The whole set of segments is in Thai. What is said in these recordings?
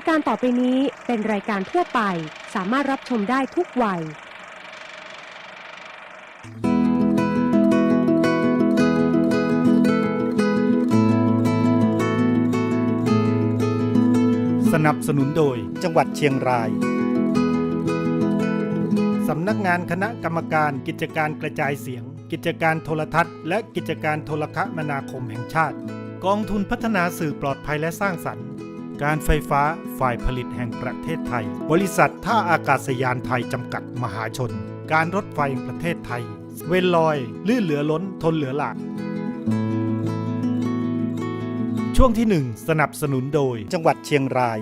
ายการต่อไปนี้เป็นรายการทั่วไป สามารถรับชมได้ทุกวัย สนับสนุนโดยจังหวัดเชียงราย สำนักงานคณะกรรมการกิจการกระจายเสียง กิจการโทรทัศน์ และกิจการโทรคมนาคมแห่งชาติ กองทุนพัฒนาสื่อปลอดภัยและสร้างสรรค์ การไฟฟ้าฝ่ายผลิตแห่งประเทศไทย บริษัทท่าอากาศยานไทยจำกัดมหาชน การรถไฟแห่งประเทศไทย เวนลอย ลื่นเหลือล้นทนเหลือหลากช่วงที่ 1 สนับสนุนโดยจังหวัดเชียงราย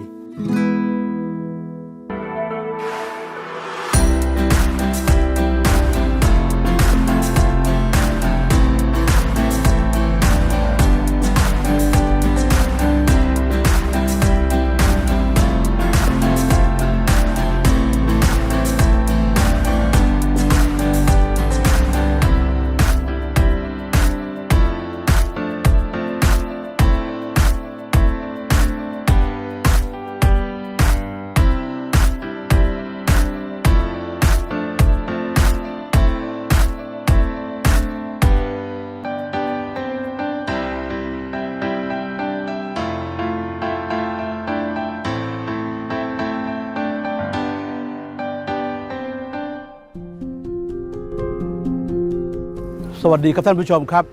สวัสดีครับท่านผู้ชมครับ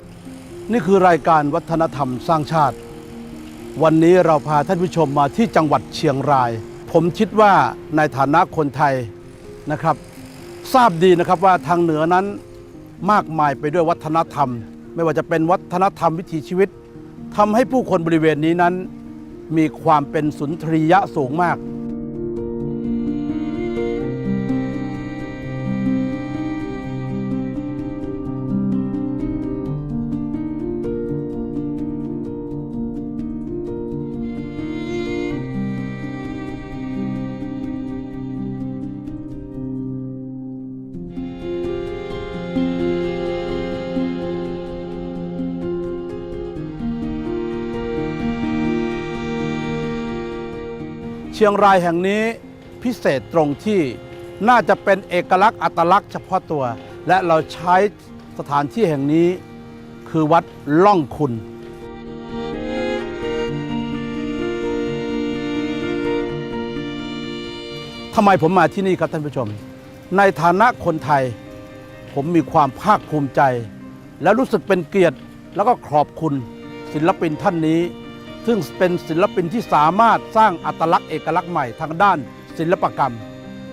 นี่คือรายการวัฒนธรรมสร้างชาติ วันนี้เราพาท่านผู้ชมมาที่จังหวัดเชียงราย ผมคิดว่าในฐานะคนไทยนะครับ ทราบดีนะครับว่าทางเหนือนั้นมากมายไปด้วยวัฒนธรรม ไม่ว่าจะเป็นวัฒนธรรมวิถีชีวิตทำให้ผู้คนบริเวณนี้นั้น มีความเป็นสุนทรียะสูงมาก เชียงรายแห่งนี้พิเศษตรงที่น่าจะเป็นเอกลักษณ์อัตลักษณ์เฉพาะตัว และเราใช้สถานที่แห่งนี้คือวัดล่องคุณ ทำไมผมมาที่นี่ครับท่านผู้ชม ในฐานะคนไทย ผมมีความภาคภูมิใจ และรู้สึกเป็นเกียรติแล้วก็ขอบคุณศิลปินท่านนี้ ซึ่งเป็นศิลปินที่สามารถสร้างอัตลักษณ์เอกลักษณ์ใหม่ทางด้านศิลปกรรม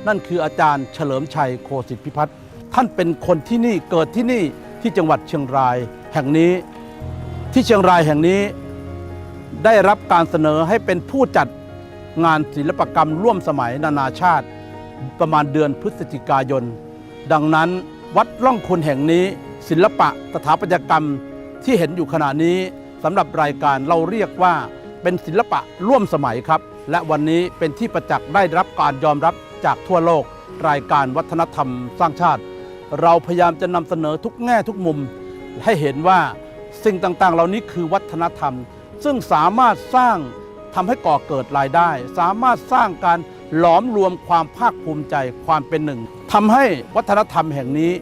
นั่นคืออาจารย์เฉลิมชัยโคสิทธิพิพัฒน์ท่านเป็นคนที่นี่เกิดที่นี่ที่จังหวัดเชียงรายแห่งนี้ ที่เชียงรายแห่งนี้ได้รับการเสนอให้เป็นผู้จัดงานศิลปกรรมร่วมสมัยนานาชาติ ประมาณเดือนพฤศจิกายน ดังนั้นวัดล่องคุณแห่งนี้ ศิลปะสถาปัตยกรรมที่เห็นอยู่ขณะนี้ สำหรับรายการเราเรียกว่าเป็นศิลปะร่วมสมัยครับ และวันนี้เป็นที่ประจักษ์ได้รับการยอมรับจากทั่วโลก รายการวัฒนธรรมสร้างชาติ เราพยายามจะนำเสนอทุกแง่ทุกมุม ให้เห็นว่าสิ่งต่างๆ เหล่านี้คือวัฒนธรรม ซึ่งสามารถสร้างทำให้ก่อเกิดรายได้ สามารถสร้างการหลอมรวมความภาคภูมิใจความเป็นหนึ่งทำให้วัฒนธรรมแห่งนี้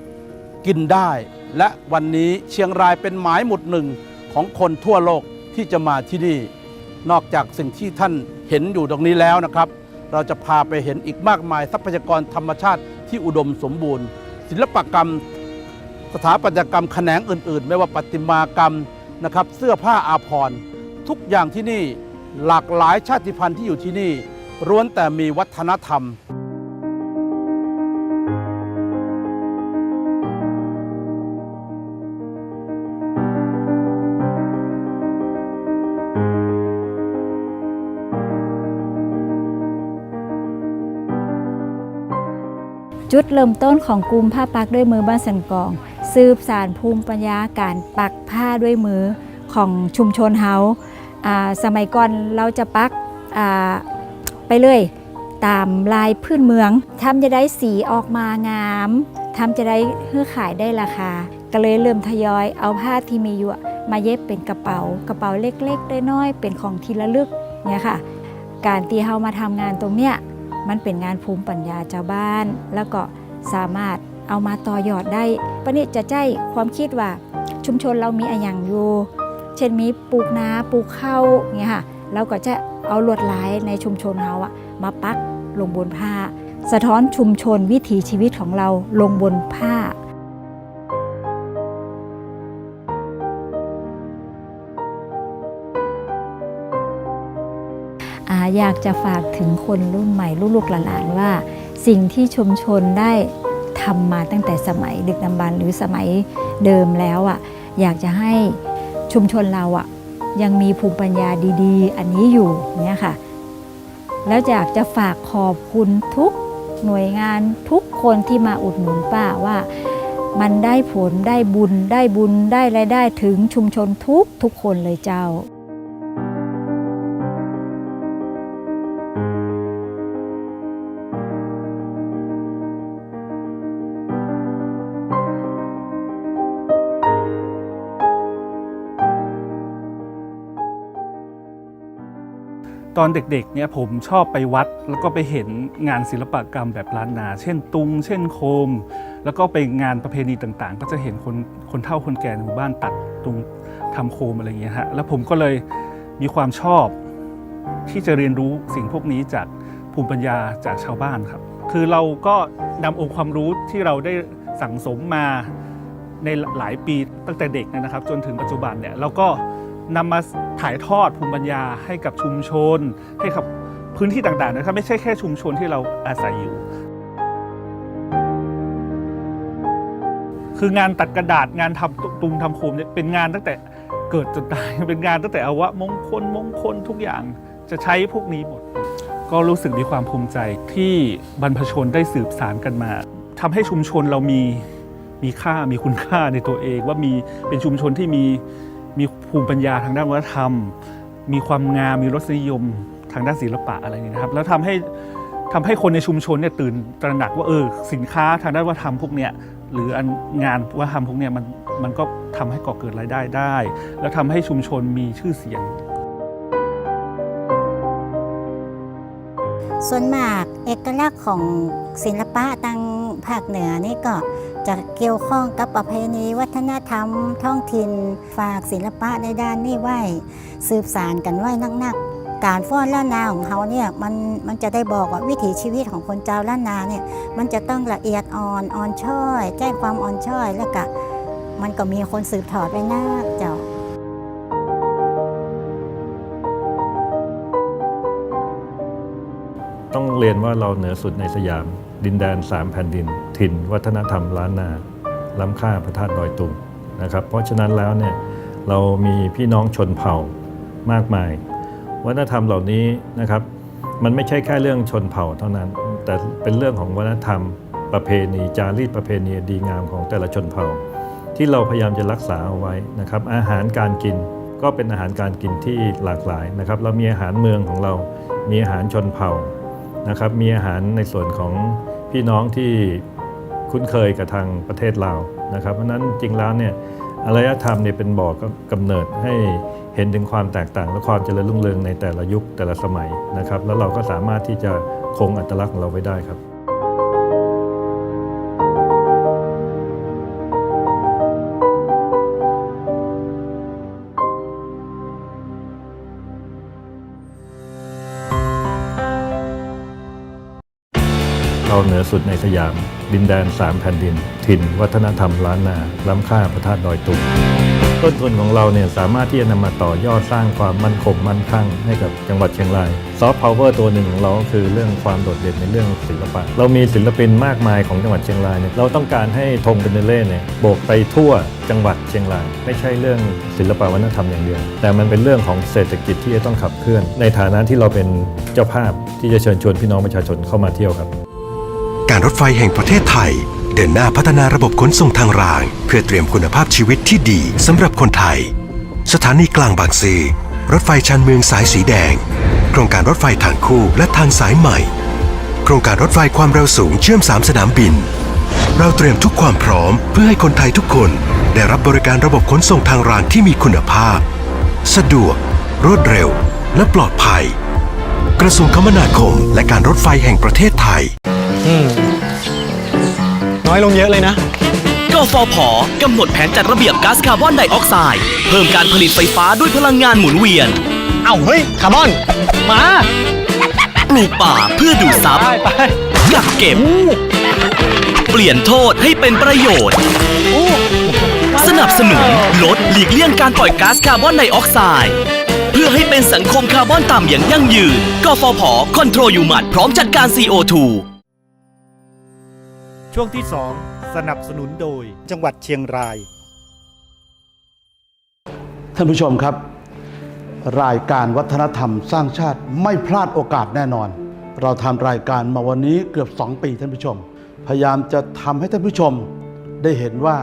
กินได้ และวันนี้เชียงรายเป็นหมายหมุดหนึ่ง ของคนทั่วโลกที่จะมาที่นี่ นอกจากสิ่งที่ท่านเห็นอยู่ตรงนี้แล้วนะครับ เราจะพาไปเห็นอีกมากมายทรัพยากรธรรมชาติที่อุดมสมบูรณ์ ศิลปกรรม สถาปัตยกรรมแขนงอื่น ๆ ไม่ว่าประติมากรรมนะครับ เสื้อผ้าอาภรณ์ ทุกอย่างที่นี่หลากหลายชาติพันธุ์ที่อยู่ที่นี่ล้วนแต่มีวัฒนธรรม จุดเริ่มต้นของกลุ่มผ้าปักด้วยมือบ้านสันกอง สืบสารภูมิปัญญาการปักผ้าด้วยมือของชุมชนเฮาสมัยก่อนเราจะปักไปเลยตามลายพื้นเมืองทำจะได้สีออกมางามทำจะได้เพื่อขายได้ราคา ก็เลยเริ่มทยอยเอาผ้าที่มีอยู่มาเย็บเป็นกระเป๋ากระเป๋าเล็กๆได้น้อยเป็นของที่ระลึกเนี่ยค่ะ การที่เฮามาทำงานตรงเนี้ย มันเป็นงานภูมิปัญญาชาวบ้าน แล้วก็สามารถเอามาต่อยอดได้ปะนี้จะใจความคิดว่าชุมชนเรามีอะไรอย่างอยู่ เช่นมีปลูกนาปลูกข้าวเงี้ยค่ะเราก็จะเอาลวดลายในชุมชนเราอะมาปักลงบนผ้า สะท้อนชุมชนวิถีชีวิตของเราลงบนผ้า อยากจะฝากถึงคนรุ่นใหม่ลูกหลานว่า สิ่งที่ชุมชนได้ทำมาตั้งแต่สมัยดึกดำบรรหรือสมัยเดิมแล้วอะอยากจะให้ชุมชนเราอะยังมีภูมิปัญญาดีๆ อันนี้อยู่เนี่ยค่ะ แล้วอยากจะฝากขอบคุณทุกหน่วยงานทุกคนที่มาอุดหนุนป้าว่ามันได้ผลได้บุญได้บุญได้รายได้ถึงชุมชนทุกทุกคนเลยเจ้า อนเด็กๆเนี่ยผมชอบไปวัด แล้วก็ไปเห็นงานศิลปกรรมแบบล้านนา เช่นตุง เช่นโคม แล้วก็ไปงานประเพณีต่างๆ ก็จะเห็นคนคนเฒ่าคนแก่ในหมู่บ้านตัดตุงทำโคมอะไรอย่างเงี้ยฮะแล้วผมก็เลยมีความชอบที่จะเรียนรู้สิ่งพวกนี้จากภูมิปัญญาจากชาวบ้านครับ คือเราก็นำองค์ความรู้ที่เราได้สั่งสมมาในหลายปีตั้งแต่เด็กนะครับ จนถึงปัจจุบันเนี่ยเราก็ นำมาถ่ายทอดภูมิปัญญาให้กับชุมชน ให้กับพื้นที่ต่างๆนะครับไม่ใช่แค่ชุมชนที่เราอาศัยอยู่ คืองานตัดกระดาษงานทำตุงทำโคมเนี่ยเป็นงานตั้งแต่เกิดจนตายเป็นงานตั้งแต่อวะมงคลมงคลทุกอย่างจะใช้พวกนี้หมด ก็รู้สึกมีความภูมิใจที่บรรพชนได้สืบสารกันมาทำให้ชุมชนเรามีมีค่ามีคุณค่าในตัวเองว่ามีเป็นชุมชนที่มี มีภูมิปัญญาทางด้านวัฒนธรรม มีความงามมีรสนิยมทางด้านศิลปะอะไรนี่นะครับ แล้วทำให้ทำให้คนในชุมชนเนี่ยตื่นตระหนักว่าเออสินค้าทางด้านวัฒนธรรมพวกเนี้ยหรืองานวัฒนธรรมพวกเนี้ยมันมันก็ทำให้ก่อเกิดรายได้ได้ แล้วทำให้ชุมชนมีชื่อเสียง ส่วนมากเอกลักษณ์ของศิลปะทาง ภาคเหนือนี่ก็จะเกี่ยวข้องกับประเพณีวัฒนธรรม ท้องถิ่นฝากศิลปะในด้านนี้ไหวสืบสารกันไว้นักๆ การฟ้อนล้านนาของเขาเนี่ยมันมันจะได้บอกว่าวิถีชีวิตของคนเจ้าล้านนาเนี่ยมันจะต้องละเอียดอ่อนอ่อนช้อย แจ้งความอ่อนช้อยแล้วก็มันก็มีคนสืบทอดไว้นักเจ้าต้องเรียนว่าเราเหนือสุดในสยาม ดินแดนสามแผ่นดิน ถิ่น วัฒนธรรมล้านนา ล้ำค่าพระธาตุดอยตุงนะครับ เพราะฉะนั้นแล้วเนี่ยเรามีพี่น้องชนเผ่ามากมาย วัฒนธรรมเหล่านี้นะครับมันไม่ใช่แค่เรื่องชนเผ่าเท่านั้น แต่เป็นเรื่องของวัฒนธรรม ประเพณี จารีตประเพณีดีงามของแต่ละชนเผ่า ที่เราพยายามจะรักษาเอาไว้นะครับอาหารการกินก็เป็นอาหารการกินที่หลากหลายนะครับ เรามีอาหารเมืองของเรา มีอาหารชนเผ่านะครับ มีอาหารในส่วนของ พี่น้องที่คุ้นเคยกับทางประเทศลาวนะครับ เพราะนั้นจริงแล้วเนี่ยอารยธรรมเนี่ยเป็นบ่อกกำเนิดให้เห็นถึงความแตกต่างและความเจริญรุ่งเรืองในแต่ละยุคแต่ละสมัยนะครับ แล้วเราก็สามารถที่จะคงอัตลักษณ์ของเราไว้ได้ครับ เราเหนือสุดในสยาม ดินแดนสามแผ่นดิน ถิ่น วัฒนธรรมล้านนา ล้ำค่าพระธาตุดอยตุงต้นทุนของเราเนี่ยสามารถที่จะนำมาต่อยอดสร้างความมั่นคงมั่นคงให้กับจังหวัดเชียงรายซอฟต์พาวเวอร์ตัวหนึ่งของเราก็คือเรื่องความโดดเด่นในเรื่องศิลปะ เรามีศิลปินมากมายของจังหวัดเชียงรายเนี่ยเราต้องการให้ธงเบเนเล่เนี่ยโบกไปทั่วจังหวัดเชียงราย ไม่ใช่เรื่องศิลปะวัฒนธรรมอย่างเดียว แต่มันเป็นเรื่องของเศรษฐกิจที่จะต้องขับเคลื่อน ในฐานะที่เราเป็นเจ้าภาพที่จะเชิญชวนพี่น้องประชาชนเข้ามาเที่ยวครับ การรถไฟแห่งประเทศไทย เดินหน้าพัฒนาระบบขนส่งทางราง เพื่อเตรียมคุณภาพชีวิตที่ดีสำหรับคนไทย สถานีกลางบางซีรถไฟชานเมืองสายสีแดง โครงการรถไฟทางคู่และทางสายใหม่ โครงการรถไฟความเร็วสูงเชื่อมสามสนามบิน เราเตรียมทุกความพร้อมเพื่อให้คนไทยทุกคนได้รับบริการระบบขนส่งทางรางที่มีคุณภาพ สะดวก รวดเร็ว และปลอดภัย กระทรวงคมนาคม และการรถไฟแห่งประเทศไทย น้อยลงเยอะเลยนะ กฟผกำหนดแผนจัดระเบียบก๊าซคาร์บอนไดออกไซด์เพิ่มการผลิตไฟฟ้าด้วยพลังงานหมุนเวียน เอ้าเฮ้ยคาร์บอน มาปลูกป่าเพื่อดูดซับไปไปกักเก็บเปลี่ยนโทษให้เป็นประโยชน์สนับสนุนลดหลีกเลี่ยงการปล่อยก๊าซคาร์บอนไดออกไซด์เพื่อให้เป็นสังคมคาร์บอนต่ำอย่างยั่งยืน กฟผ คอนโทรลอยู่หมัดพร้อมจัดการ CO2 ช่วงที่ 2 สนับสนุนโดย จังหวัดเชียงราย ท่านผู้ชมครับ รายการวัฒนธรรมสร้างชาติไม่พลาดโอกาสแน่นอน เราทำรายการมาวันนี้เกือบ 2 ปีท่านผู้ชม พยายามจะทำให้ท่านผู้ชม ได้เห็นว่า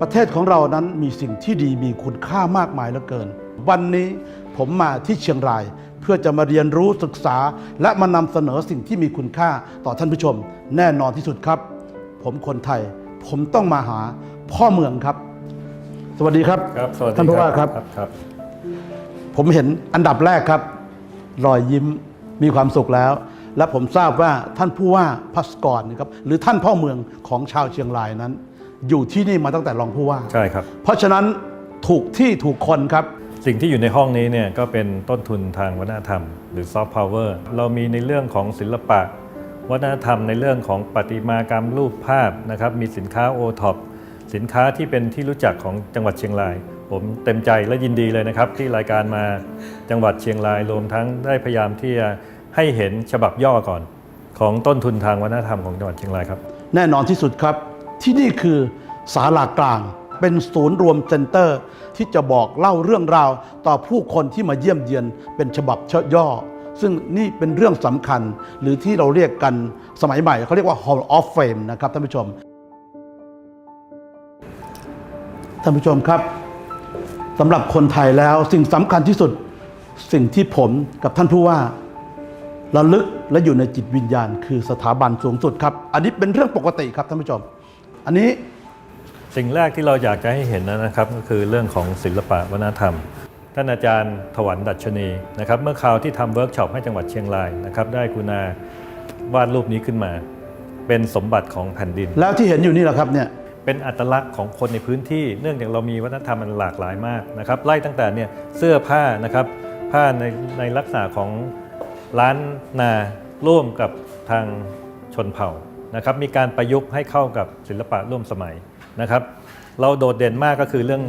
ประเทศของเรานั้นมีสิ่งที่ดีมีคุณค่ามากมายเหลือเกิน วันนี้ผมมาที่เชียงรายเพื่อจะมาเรียนรู้ศึกษา และมานำเสนอสิ่งที่มีคุณค่าต่อท่านผู้ชม แน่นอนที่สุดครับ ผมคนไทย ผมต้องมาหาพ่อเมืองครับ สวัสดีครับครับสวัสดีท่านผู้ว่าครับครับ ผมเห็นอันดับแรกครับ รอยยิ้มมีความสุขแล้ว และผมทราบว่าท่านผู้ว่าพัสกรนะครับหรือท่านพ่อเมืองของชาวเชียงรายนั้น อยู่ที่นี่มาตั้งแต่รองผู้ว่าใช่ครับ เพราะฉะนั้นถูกที่ถูกคนครับสิ่งที่อยู่ในห้องนี้เนี่ยก็เป็นต้นทุนทางวัฒนธรรม หรือซอฟต์พาวเวอร์เรามีในเรื่องของศิลปะ วัฒนธรรมในเรื่องของประติมากรรมรูปภาพนะครับ มีสินค้าโอท็อปสินค้าที่เป็นที่รู้จักของจังหวัดเชียงราย ผมเต็มใจและยินดีเลยนะครับ ที่รายการมาจังหวัดเชียงรายรวมทั้งได้พยายามที่จะให้เห็นฉบับย่อก่อน ของต้นทุนทางวัฒนธรรมของจังหวัดเชียงรายครับ แน่นอนที่สุดครับ ที่นี่คือศาลากลาง เป็นศูนย์รวมเซ็นเตอร์ ที่จะบอกเล่าเรื่องราวต่อผู้คนที่มาเยี่ยมเยียนเป็นฉบับเชย่อ ซึ่งนี่เป็นเรื่องสำคัญหรือที่เราเรียกกันสมัยใหม่เขาเรียกว่า Hall of Fame นะครับท่านผู้ชม ท่านผู้ชมครับสำหรับคนไทยแล้วสิ่งสำคัญที่สุดสิ่งที่ผมกับท่านผู้ว่าระลึกและอยู่ในจิตวิญญาณ คือสถาบันสูงสุดครับ อันนี้เป็นเรื่องปกติครับท่านผู้ชม อันนี้สิ่งแรกที่เราอยากจะให้เห็นนะครับ ก็คือเรื่องของศิลปะวัฒนธรรม ท่านอาจารย์ถวันดัชนีนะครับเมื่อคราวที่ทำเวิร์กช็อปให้จังหวัดเชียงรายนะครับได้กรุณาวาดรูปนี้ขึ้นมา เป็นสมบัติของแผ่นดิน แล้วที่เห็นอยู่นี่แหละครับเนี่ย เป็นอัตลักษณ์ของคนในพื้นที่เนื่องจากเรามีวัฒนธรรมมันหลากหลายมากนะครับไล่ตั้งแต่เนี่ยเสื้อผ้านะครับผ้าในในลักษณะของล้านนาร่วมกับทางชนเผ่านะครับมีการประยุกต์ให้เข้ากับศิลปะร่วมสมัยนะครับ เราโดดเด่นมากก็คือเรื่อง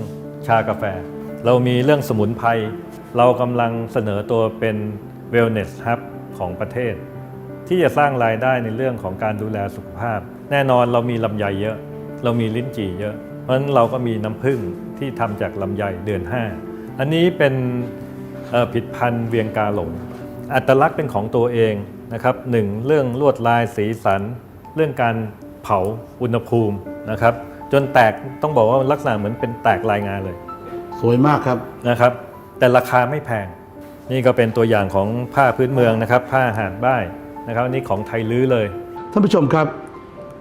ชากาแฟ เรามีเรื่องสมุนไพร เรากำลังเสนอตัวเป็น wellness hub ของประเทศ ที่จะสร้างรายได้ในเรื่องของการดูแลสุขภาพ แน่นอนเรามีลำไยเยอะ เรามีลิ้นจี่เยอะ เพราะฉะนั้นเราก็มีน้ำผึ้งที่ทำจากลำไยเดือน 5 อันนี้เป็นผิดพันธุ์เวียงกาหลง อัตลักษณ์เป็นของตัวเองนะครับหนึ่งเรื่องลวดลายสีสัน เรื่องการเผาอุณหภูมินะครับจนแตกต้องบอกว่าลักษณะเหมือนเป็นแตกลายงานเลย สวยมากครับนะครับ แต่ราคาไม่แพง นี่ก็เป็นตัวอย่างของผ้าพื้นเมืองนะครับ ผ้าหาดบ้ายนะครับอันนี้ของไทยลื้อเลย ท่านผู้ชมครับ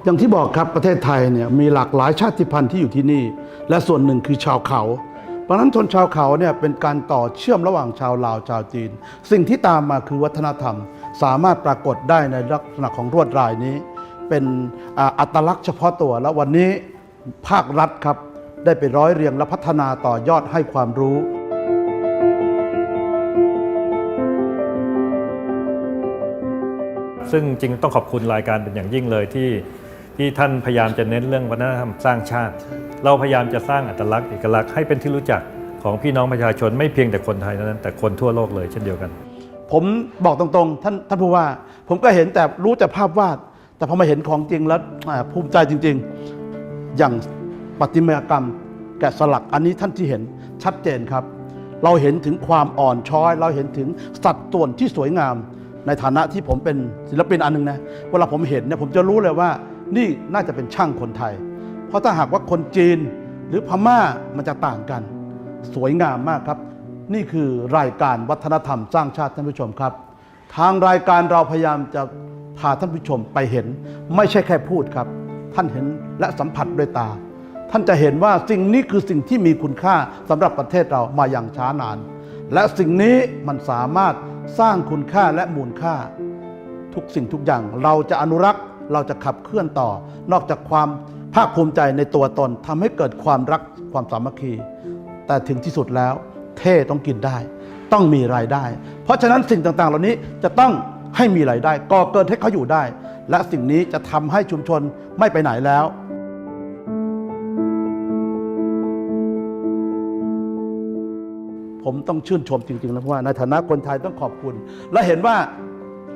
อย่างที่บอกครับประเทศไทยเนี่ยมีหลากหลายชาติพันธุ์ที่อยู่ที่นี่ และส่วนหนึ่งคือชาวเขา เพราะฉะนั้นชนชาวเขาเนี่ยเป็นการต่อเชื่อมระหว่างชาวลาวชาวจีน สิ่งที่ตามมาคือวัฒนธรรม สามารถปรากฏได้ในลักษณะของรวดลายนี้ เป็นอ่าอัตลักษณ์เฉพาะตัวและวันนี้ภาครัฐครับ ได้ไปร้อยเรียงและพัฒนาต่อยอดให้ความรู้ ซึ่งจริงต้องขอบคุณรายการเป็นอย่างยิ่งเลยที่ที่ท่านพยายามจะเน้นเรื่องวัฒนธรรมสร้างชาติ เราพยายามจะสร้างอัตลักษณ์เอกลักษณ์ให้เป็นที่รู้จักของพี่น้องประชาชนไม่เพียงแต่คนไทยเท่านั้นแต่คนทั่วโลกเลยเช่นเดียวกัน ผมบอกตรงๆ ท่านท่านผู้ว่า ผมก็เห็นแต่รู้แต่ภาพวาด แต่พอมาเห็นของจริงแล้วอ่าภูมิใจจริง ๆ อย่าง ประติมากรรม แกะสลักอันนี้ท่านที่เห็นชัดเจนครับ เราเห็นถึงความอ่อนช้อย เราเห็นถึงสัดส่วนที่สวยงาม ในฐานะที่ผมเป็นศิลปินอันหนึงนะเวลาผมเห็นเนี่ยผมจะรู้เลยว่า นี่น่าจะเป็นช่างคนไทย เพราะถ้าหากว่าคนจีนหรือพม่ามันจะต่างกัน สวยงามมากครับ นี่คือรายการวัฒนธรรมสร้างชาติท่านผู้ชมครับ ทางรายการเราพยายามจะพาท่านผู้ชมไปเห็น ไม่ใช่แค่พูดครับ ท่านเห็นและสัมผัสด้วยตา ท่านจะเห็นว่าสิ่งนี้คือสิ่งที่มีคุณค่าสำหรับประเทศเรามาอย่างช้านาน และสิ่งนี้มันสามารถสร้างคุณค่าและมูลค่า ทุกสิ่งทุกอย่างเราจะอนุรักษ์เราจะขับเคลื่อนต่อ นอกจากความภาคภูมิใจในตัวตนทำให้เกิดความรักความสามัคคี แต่ถึงที่สุดแล้ว เท่ต้องกินได้ ต้องมีรายได้ เพราะฉะนั้นสิ่งต่างๆ เหล่านี้จะต้องให้มีรายได้ก่อเกิดให้เขาอยู่ได้ และสิ่งนี้จะทำให้ชุมชนไม่ไปไหนแล้ว ผมต้องชื่นชมจริงๆนะเพราะว่าในฐานะคนไทยต้องขอบคุณ และเห็นว่า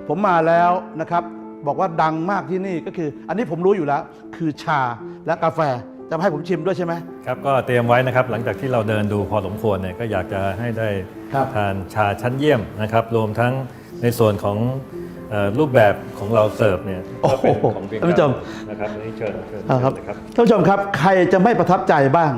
ผมมาแล้วนะครับบอกว่าดังมากที่นี่ก็คือ อันนี้ผมรู้อยู่แล้ว คือชาและกาแฟจะให้ผมชิมด้วยใช่ไหมครับก็เตรียมไว้นะครับหลังจากที่เราเดินดูพอสมควรเนี่ยก็อยากจะให้ได้ครับทานชาชั้นเยี่ยมนะครับรวมทั้งในส่วนของเอ่อรูปแบบของเราเสิร์ฟเนี่ยก็เป็นของเพียงท่านผู้ชมนะครับอันนี้เชิญเชิญอ่าครับเชิญเลยครับท่านผู้ชมครับใครจะไม่ประทับใจบ้าง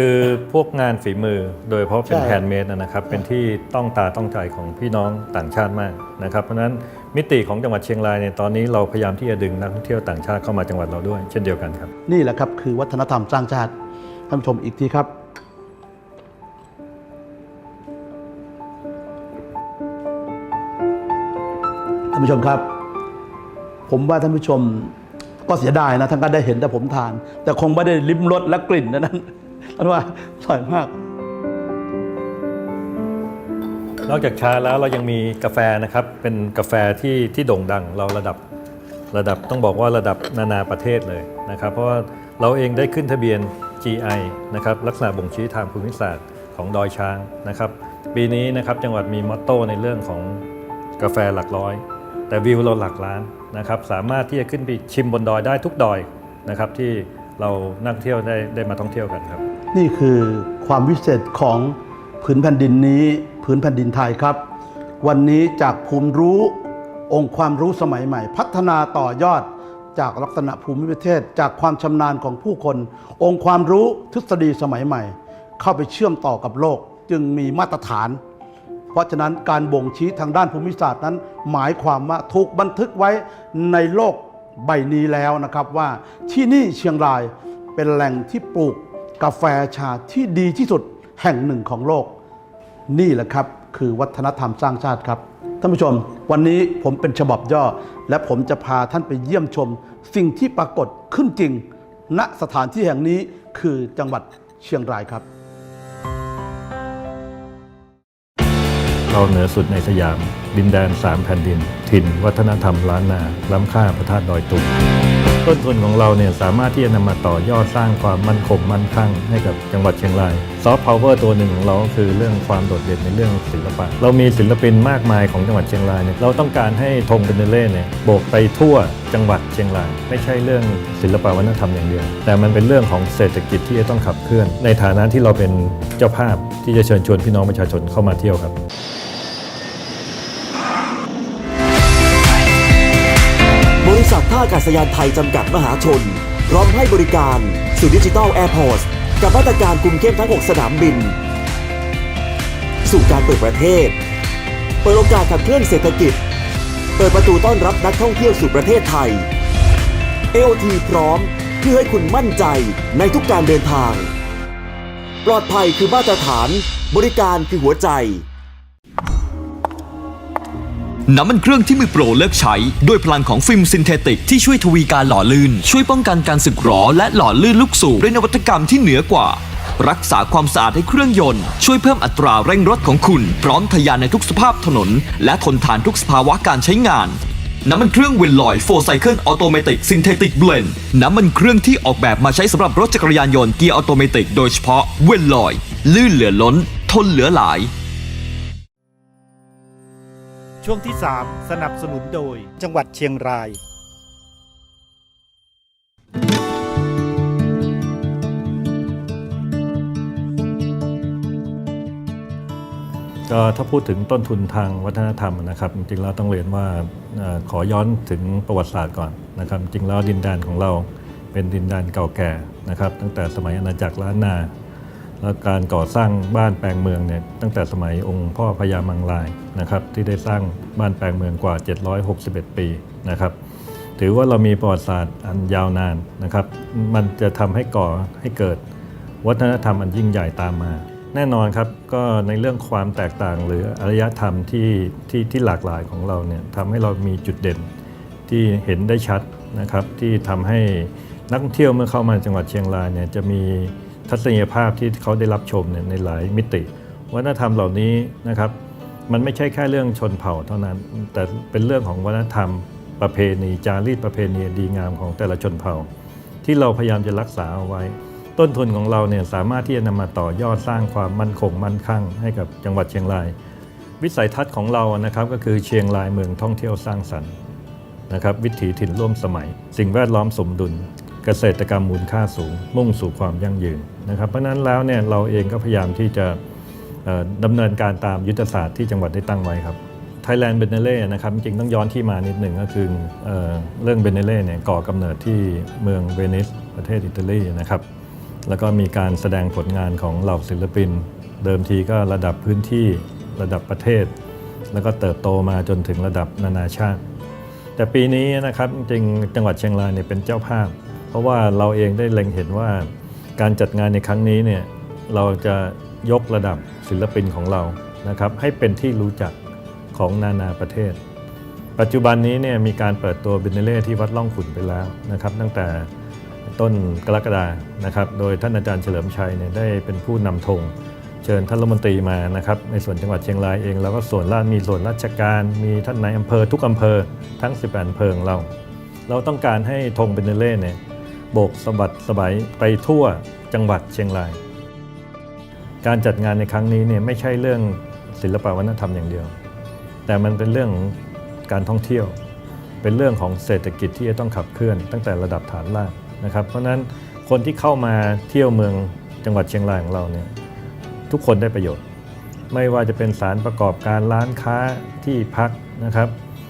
คือพวกงานฝีมือโดยเฉพาะเป็นใช่ แฮนด์เมดนะครับ เป็นที่ต้องตาต้องใจของพี่น้องต่างชาติมากนะครับ เพราะฉะนั้นมิติของจังหวัดเชียงรายเนี่ยตอนนี้เราพยายามที่จะดึงนักท่องเที่ยวต่างชาติเข้ามาจังหวัดเราด้วย เช่นเดียวกันครับ นี่แหละครับคือวัฒนธรรมสร้างชาติท่านผู้ชมอีกทีครับ ท่านผู้ชมครับ ผมว่าท่านผู้ชมก็เสียดายนะท่านก็ได้เห็นแต่ผมทาน แต่คงไม่ได้ลิ้มรสและกลิ่นนะนั้น ท่านว่าอร่อยมาก นอกจากชาแล้วเรายังมีกาแฟนะครับ เป็นกาแฟที่ที่โด่งดังเราระดับระดับต้องบอกว่าระดับนานาประเทศเลยนะครับ เพราะว่าเราเองได้ขึ้นทะเบียน GI นะครับลักษณะบ่งชี้ทางภูมิศาสตร์ของดอยช้างนะครับ ปีนี้นะครับจังหวัดมีมอตโต้ในเรื่องของกาแฟหลักร้อย แต่วิวเราหลักล้านนะครับ สามารถที่จะขึ้นไปชิมบนดอยได้ทุกดอยนะครับที่เรานักเที่ยวได้ได้มาท่องเที่ยวกันครับ นี่คือความวิเศษของผืนแผ่นดินนี้ผืนแผ่นดินไทยครับ วันนี้จากภูมิรู้องค์ความรู้สมัยใหม่ พัฒนาต่อยอดจากลักษณะภูมิประเทศ จากความชำนาญของผู้คน องค์ความรู้ทฤษฎีสมัยใหม่ เข้าไปเชื่อมต่อกับโลกจึงมีมาตรฐาน เพราะฉะนั้นการบ่งชี้ทางด้านภูมิศาสตร์นั้น หมายความว่าถูกบันทึกไว้ในโลกใบนี้แล้วนะครับว่าที่นี่เชียงรายเป็นแหล่งที่ปลูก กาแฟชาที่ดีที่สุดแห่งหนึ่งของโลก นี่แหละครับคือวัฒนธรรมสร้างชาติครับท่านผู้ชม วันนี้ผมเป็นฉบับย่อ และผมจะพาท่านไปเยี่ยมชม สิ่งที่ปรากฏขึ้นจริง ณสถานที่แห่งนี้คือจังหวัดเชียงรายครับ เราเหนือสุดในสยาม ดินแดนสามแผ่นดิน ถิ่นวัฒนธรรมล้านนา ล้ำค่าพระธาตุดอยตุง ต้นทุนของเราเนี่ยสามารถที่จะนำมาต่อยอดสร้างความมั่นคงมั่นคงให้กับจังหวัดเชียงรายซอฟต์พาวเวอร์ตัวหนึ่งของเราก็คือเรื่องความโดดเด่นในเรื่องศิลปะ เรามีศิลปินมากมายของจังหวัดเชียงรายเนี่ยเราต้องการให้ธงเบเนเล่เนี่ยโบกไปทั่วจังหวัดเชียงราย ไม่ใช่เรื่องศิลปะวัฒนธรรมอย่างเดียว แต่มันเป็นเรื่องของเศรษฐกิจที่จะต้องขับเคลื่อน ในฐานะที่เราเป็นเจ้าภาพที่จะเชิญชวนพี่น้องประชาชนเข้ามาเที่ยวครับาอากาศยานไทยจำกัดมหาชน พร้อมให้บริการสู่ดิจิทัลแอร์พอร์ตกับมาตรการคุมเข้มทั้ง 6 สนามบิน สู่การเปิดประเทศ เปิดโอกาสขับเคลื่อนเศรษฐกิจ เปิดประตูต้อนรับนักท่องเที่ยวสู่ประเทศไทย AOT พร้อมเพื่อให้คุณมั่นใจในทุกการเดินทาง ปลอดภัยคือมาตรฐาน บริการคือหัวใจ น้ำมันเครื่องที่มือโปรเลือกใช้ ด้วยพลังของฟิล์มซินเทติกที่ช่วยทวีการหล่อลื่น ช่วยป้องกันการสึกหรอและหล่อลื่นลูกสูบด้วยนวัตกรรมที่เหนือกว่า รักษาความสะอาดให้เครื่องยนต์ ช่วยเพิ่มอัตราเร่งรถของคุณ พร้อมทะยานในทุกสภาพถนน และทนทานทุกสภาวะการใช้งานน้ำมันเครื่องเวนลอยโฟไซเคิลออโตเมติกซินเทติกเบลนน้ำมันเครื่องที่ออกแบบมาใช้สำหรับรถจักรยานยนต์เกียร์ออโตเมติกโดยเฉพาะเวนลอย ลื่นเหลือล้น ทนเหลือหลาย ช่วงที่ 3 สนับสนุนโดย จังหวัดเชียงราย ก็ถ้าพูดถึงต้นทุนทางวัฒนธรรมนะครับ จริงๆแล้วต้องเรียนว่าเอ่อขอย้อนถึงประวัติศาสตร์ก่อนนะครับ จริงๆแล้วดินแดนของเราเป็นดินแดนเก่าแก่นะครับ ตั้งแต่สมัยอาณาจักรล้านนาแล้ว การก่อสร้างบ้านแปลงเมืองเนี่ยตั้งแต่สมัยองค์พ่อพญามังลายนะครับที่ได้สร้างบ้านแปลงเมืองกว่า 761 ปีนะครับถือว่าเรามีประวัติศาสตร์อันยาวนานนะครับ มันจะทำให้ก่อให้เกิดวัฒนธรรมอันยิ่งใหญ่ตามมา แน่นอนครับก็ในเรื่องความแตกต่างหรืออารยธรรมที่ที่ที่หลากหลายของเราเนี่ยทำให้เรามีจุดเด่นที่เห็นได้ชัดนะครับ ที่ทำให้นักท่องเที่ยวเมื่อเข้ามาจังหวัดเชียงรายเนี่ยจะมี ทัศนียภาพที่เขาได้รับชมเนี่ยในหลายมิติ วัฒนธรรมเหล่านี้นะครับ มันไม่ใช่แค่เรื่องชนเผ่าเท่านั้น แต่เป็นเรื่องของวัฒนธรรม ประเพณีจารีตประเพณีดีงามของแต่ละชนเผ่า ที่เราพยายามจะรักษาเอาไว้ ต้นทุนของเราเนี่ยสามารถที่จะนำมาต่อยอดสร้างความมั่นคงมั่นคั่ง ให้กับจังหวัดเชียงราย วิสัยทัศน์ของเรานะครับก็คือเชียงรายเมืองท่องเที่ยวสร้างสรรค์นะครับวิถีถิ่นร่วมสมัย สิ่งแวดล้อมสมดุล เกษตรกรรมมูลค่าสูง มุ่งสู่ความยั่งยืนนะครับ เพราะนั้นแล้วเนี่ยเราเองก็พยายามที่จะเอ่อดำเนินการตามยุทธศาสตร์ที่จังหวัดได้ตั้งไว้ครับ Thailand b e n e l e นะครับจริงต้องย้อนที่มานิดหนึ่งก็คือเออเรื่องเบเนเล่เนี่ยก่อกำเนิดที่เมืองเวนิสประเทศอิตาลีนะครับแล้วก็มีการแสดงผลงานของเหล่าศิลปิน เดิมทีก็ระดับพื้นที่ระดับประเทศ แล้วก็เติบโตมาจนถึงระดับนานาชาติ แต่ปีนี้นะครับจริงจังหวัดเชียงรายเนี่ยเป็นเจ้าภาพ ราะว่าเราเองได้เล็งเห็นว่าการจัดงานในครั้งนี้เนี่ยเราจะยกระดับศิลปินของเรานะครับให้เป็นที่รู้จักของนานาประเทศ ปัจจุบันนี้เนี่ยมีการเปิดตัวบินเนเล่ที่วัดล่องขุนไปแล้วนะครับ ตั้งแต่ต้นกรกฎานะครับ โดยท่านอาจารย์เฉลิมชัยเนี่ยได้เป็นผู้นำธงเชิญท่านรัฐมนตรีมานะครับในส่วนจังหวัดเชียงรายเองเราก็ส่วนราชมีส่วนราชการ มีท่านนายอำเภอทุกอำเภอทั้ง 18อำเภอของเรา เราต้องการให้ธงบินเนเล่เนี่ย โบกสะบัดสบายไปทั่วจังหวัดเชียงราย การจัดงานในครั้งนี้เนี่ยไม่ใช่เรื่องศิลปวัฒนธรรมอย่างเดียว แต่มันเป็นเรื่องการท่องเที่ยว เป็นเรื่องของเศรษฐกิจที่จะต้องขับเคลื่อนตั้งแต่ระดับฐานรากนะครับ เพราะฉะนั้นคนที่เข้ามาเที่ยวเมืองจังหวัดเชียงรายของเราเนี่ยทุกคนได้ประโยชน์ ไม่ว่าจะเป็นสารประกอบการร้านค้าที่พักนะครับ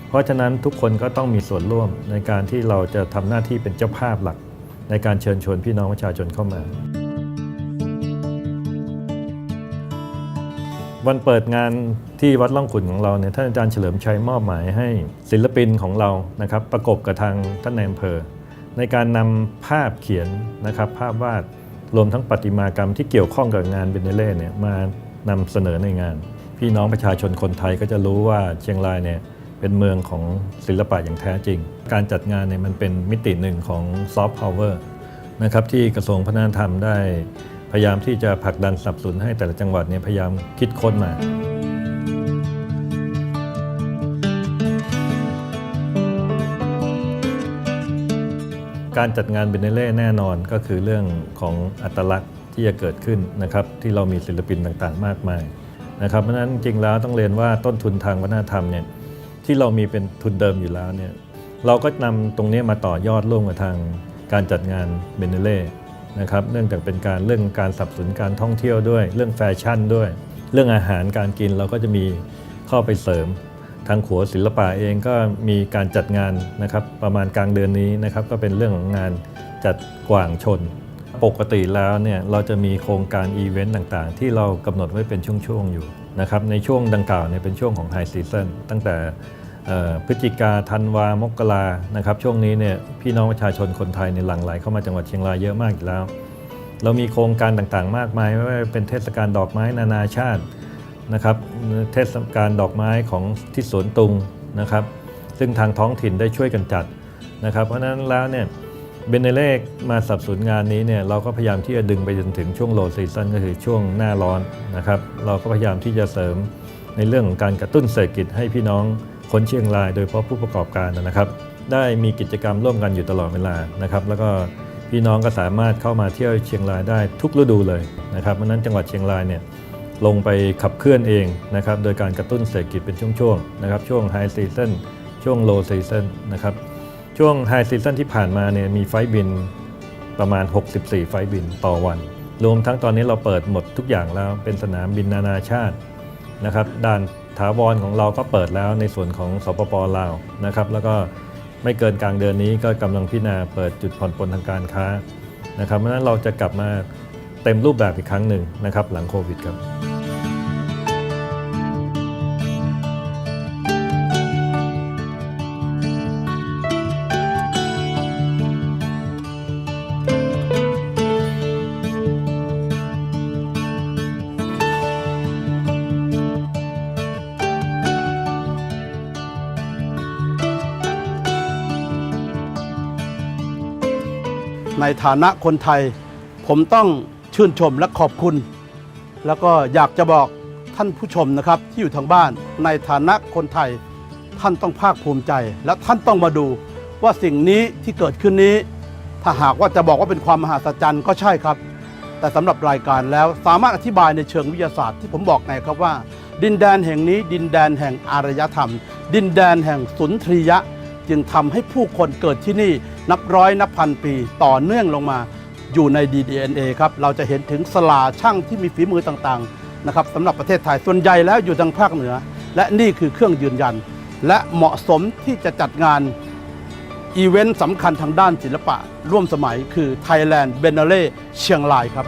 เพราะฉะนั้นทุกคนก็ต้องมีส่วนร่วมในการที่เราจะทำหน้าที่เป็นเจ้าภาพหลัก ในการเชิญชวนพี่น้องประชาชนเข้ามา วันเปิดงานที่วัดล่องขุนของเราเนี่ยท่านอาจารย์เฉลิมชัยมอบหมายให้ศิลปินของเรานะครับ ประกบกับทางท่านนายอำเภอ ในการนำภาพเขียนนะครับ ภาพวาดรวมทั้งประติมากรรมที่เกี่ยวข้องกับงานเบนเนเล่เนี่ยมานำเสนอในงาน พี่น้องประชาชนคนไทยก็จะรู้ว่าเชียงรายเนี่ย เป็นเมืองของศิลปะอย่างแท้จริง การจัดงานเนี่ยมันเป็นมิติหนึ่งของซอฟต์พาวเวอร์นะครับที่กระทรวงพัฒนธรรมได้ พยายามที่จะผลักดันสนับสนุนให้แต่ละจังหวัดเนี่ยพยายามคิดค้นมาการจัดงานเบนเนเล่แน่นอนก็คือเรื่องของอัตลักษณ์ที่จะเกิดขึ้นนะครับที่เรามีศิลปินต่างๆ มากมายนะครับเพราะฉะนั้นจริงแล้วต้องเรียนว่าต้นทุนทางวัฒนธรรมเนี่ย ที่เรามีเป็นทุนเดิมอยู่แล้วเนี่ยเราก็นำตรงนี้มาต่อยอดร่วมกับทางการจัดงานเบนเนเล่นะครับเนื่องจากเป็นการเรื่องการสนับสนุนการท่องเที่ยวด้วย เรื่องแฟชั่นด้วย เรื่องอาหารการกินเราก็จะมีเข้าไปเสริม ทางขัวศิลปะเองก็มีการจัดงานนะครับประมาณกลางเดือนนี้นะครับก็เป็นเรื่องของงานจัดกว่างชน ปกติแล้วเนี่ยเราจะมีโครงการอีเวนต์ต่างๆ ที่เรากำหนดไว้เป็นช่วงๆอยู่ นะครับในช่วงดังกล่าวเนี่ยเป็นช่วงของไฮซีซันตั้งแต่พฤศจิกาธันวามกรานะครับช่วงนี้เนี่ยพี่น้องประชาชนคนไทยในยหลั่งไหลเข้ามาจังหวัดเชียงรายเยอะมากอยู่แล้ว เรามีโครงการต่างๆ มากมายไม่ว่าเป็นเทศกาลดอกไม้นานาชาตินะครับเทศกาลดอกไม้ของที่สวนตุงนะครับซึ่งทางท้องถิ่นได้ช่วยกันจัดนะครับเพราะฉะนั้นแล้วเนี่ย เบนเนเล่มาสับสนงานนี้เนี่ยเราก็พยายามที่จะดึงไปจนถึงช่วงโลซีซันก็คือช่วงหน้าร้อนนะครับ เราก็พยายามที่จะเสริมในเรื่องของการกระตุ้นเศรษฐกิจให้พี่น้องคนเชียงราย โดยเฉพาะผู้ประกอบการนะครับ ได้มีกิจกรรมร่วมกันอยู่ตลอดเวลานะครับ แล้วก็พี่น้องก็สามารถเข้ามาเที่ยวเชียงรายได้ทุกฤดูเลยนะครับเพราะนั้นจังหวัดเชียงรายเนี่ยลงไปขับเคลื่อนเองนะครับโดยการกระตุ้นเศรษฐกิจเป็นช่วงๆนะครับช่วงไฮซีซันช่วงโลซีซันนะครับ ช่วงไฮซีซันที่ผ่านมาเนี่ยมีไฟบินประมาณ 64 ไฟบินต่อวัน รวมทั้งตอนนี้เราเปิดหมดทุกอย่างแล้วเป็นสนามบินนานาชาตินะครับด้านถาวรของเราก็เปิดแล้วในส่วนของสปปลาวนะครับแล้วก็ไม่เกินกลางเดือนนี้ก็กำลังพิจารณาเปิดจุดผ่อนปลนทางการค้านะครับเพราะฉะนั้นเราจะกลับมาเต็มรูปแบบอีกครั้งหนึ่งนะครับหลังโควิดครับ ในฐานะคนไทย ผมต้องชื่นชมและขอบคุณ แล้วก็อยากจะบอกท่านผู้ชมนะครับที่อยู่ทางบ้านในฐานะคนไทย ท่านต้องภาคภูมิใจ และท่านต้องมาดูว่าสิ่งนี้ที่เกิดขึ้นนี้ ถ้าหากว่าจะบอกว่าเป็นความมหัศจรรย์ก็ใช่ครับ แต่สำหรับรายการแล้วสามารถอธิบายในเชิงวิทยาศาสตร์ที่ผมบอกไงครับว่า ดินแดนแห่งนี้ ดินแดนแห่งอารยธรรม ดินแดนแห่งสุนทรียะ จึงทำให้ผู้คนเกิดที่นี่นับร้อยนับพันปีต่อเนื่องลงมาอยู่ใน DDNA ครับเราจะเห็นถึงสลาช่างที่มีฝีมือต่างๆนะครับสำหรับประเทศไทยส่วนใหญ่แล้วอยู่ทางภาคเหนือ และนี่คือเครื่องยืนยัน และเหมาะสมที่จะจัดงานอีเวนต์สำคัญทางด้านศิลปะ ร่วมสมัยคือ Thailand b e n a l e เชียงรายครับ